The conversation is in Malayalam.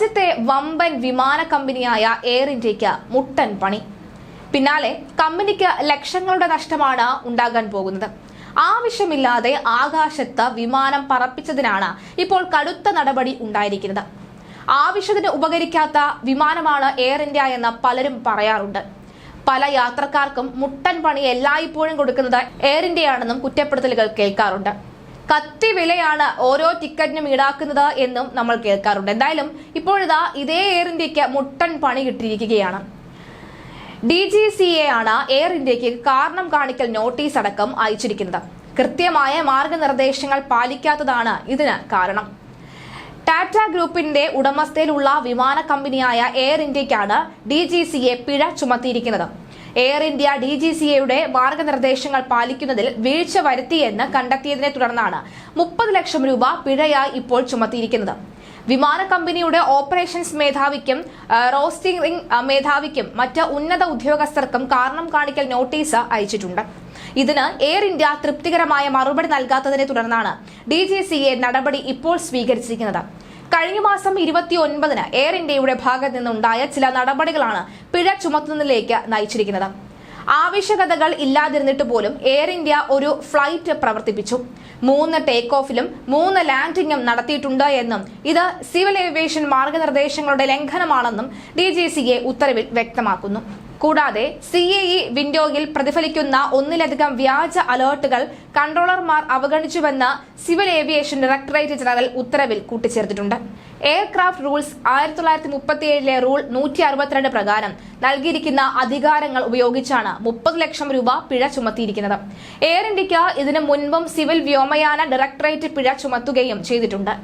രാജ്യത്തെ വമ്പൻ വിമാന കമ്പനിയായ എയർ ഇന്ത്യയ്ക്ക് മുട്ടൻ പണി. പിന്നാലെ കമ്പനിക്ക് ലക്ഷങ്ങളുടെ നഷ്ടമാണ് ഉണ്ടാകാൻ പോകുന്നത്. ആവശ്യമില്ലാതെ ആകാശത്ത് വിമാനം പറപ്പിച്ചതിനാണ് ഇപ്പോൾ കടുത്ത നടപടി ഉണ്ടായിരിക്കുന്നത്. ആവശ്യത്തിന് ഉപകരിക്കാത്ത വിമാനമാണ് എയർ ഇന്ത്യ എന്ന് പലരും പറയാറുണ്ട്. പല യാത്രക്കാർക്കും മുട്ടൻ പണി എല്ലായ്പ്പോഴും കൊടുക്കുന്നത് എയർ ഇന്ത്യയാണെന്നും കുറ്റപ്പെടുത്തലുകൾ കേൾക്കാറുണ്ട്. കത്തി വിലയാണ് ഓരോ ടിക്കറ്റിനും ഈടാക്കുന്നത് എന്നും നമ്മൾ കേൾക്കാറുണ്ട്. എന്തായാലും ഇപ്പോഴിതാ ഇതേ എയർ ഇന്ത്യയ്ക്ക് മുട്ടൻ പണി കിട്ടിയിരിക്കുകയാണ്. ഡി ജി സി എ ആണ് എയർ ഇന്ത്യയ്ക്ക് കാരണം കാണിക്കൽ നോട്ടീസ് അടക്കം അയച്ചിരിക്കുന്നത്. കൃത്യമായ മാർഗനിർദ്ദേശങ്ങൾ പാലിക്കാത്തതാണ് ഇതിന് കാരണം. ടാറ്റ ഗ്രൂപ്പിന്റെ ഉടമസ്ഥയിലുള്ള വിമാന കമ്പനിയായ എയർ ഇന്ത്യക്കാണ് ഡി ജി സി എ പിഴ ചുമത്തിയിരിക്കുന്നത്. Air India D G C എയുടെ മാർഗനിർദ്ദേശങ്ങൾ പാലിക്കുന്നതിൽ വീഴ്ച വരുത്തിയെന്ന് കണ്ടെത്തിയതിനെ തുടർന്നാണ് മുപ്പത് ലക്ഷം രൂപ പിഴയായി ഇപ്പോൾ ചുമത്തിയിരിക്കുന്നത്. വിമാന കമ്പനിയുടെ ഓപ്പറേഷൻസ് മേധാവിക്കും റോസ്റ്റിംഗ് മേധാവിക്കും മറ്റ് ഉന്നത ഉദ്യോഗസ്ഥർക്കും കാരണം കാണിക്കൽ നോട്ടീസ് അയച്ചിട്ടുണ്ട്. ഇതിന് എയർ ഇന്ത്യ തൃപ്തികരമായ മറുപടി നൽകാത്തതിനെ തുടർന്നാണ് ഡി നടപടി ഇപ്പോൾ സ്വീകരിച്ചിരിക്കുന്നത്. കഴിഞ്ഞ മാസം ഇരുപത്തി ഒൻപതിന് എയർ ഇന്ത്യയുടെ ഭാഗത്ത് നിന്നുണ്ടായ ചില നടപടികളാണ് പിഴ ചുമത്തുന്നതിലേക്ക് നയിച്ചിരിക്കുന്നത്. ആവശ്യകതകൾ ഇല്ലാതിരുന്നിട്ട് പോലും എയർ ഇന്ത്യ ഒരു ഫ്ലൈറ്റ് പ്രവർത്തിപ്പിച്ചു. മൂന്ന് ടേക്ക് ഓഫിലും മൂന്ന് ലാൻഡിംഗും നടത്തിയിട്ടുണ്ട് എന്നും ഇത് സിവിൽ ഏവിയേഷൻ മാർഗനിർദ്ദേശങ്ങളുടെ ലംഘനമാണെന്നും ഡി ഉത്തരവിൽ വ്യക്തമാക്കുന്നു. കൂടാതെ സി എ ഇ വിൻഡോയിൽ പ്രതിഫലിക്കുന്ന ഒന്നിലധികം വ്യാജ അലേർട്ടുകൾ കൺട്രോളർമാർ അവഗണിച്ചുവെന്ന് സിവിൽ ഏവിയേഷൻ ഡയറക്ടറേറ്റ് ജനറൽ ഉത്തരവിൽ കൂട്ടിച്ചേർത്തിട്ടുണ്ട്. എയർക്രാഫ്റ്റ് റൂൾസ് ആയിരത്തി തൊള്ളായിരത്തി മുപ്പത്തിയേഴിലെ റൂൾ നൂറ്റി അറുപത്തിരണ്ട് പ്രകാരം നൽകിയിരിക്കുന്ന അധികാരങ്ങൾ ഉപയോഗിച്ചാണ് മുപ്പത് ലക്ഷം രൂപ പിഴ ചുമത്തിയിരിക്കുന്നത്. എയർ ഇന്ത്യയ്ക്ക് ഇതിനു മുൻപും സിവിൽ വ്യോമയാന ഡയറക്ടറേറ്റ് പിഴ ചുമത്തുകയും ചെയ്തിട്ടുണ്ട്.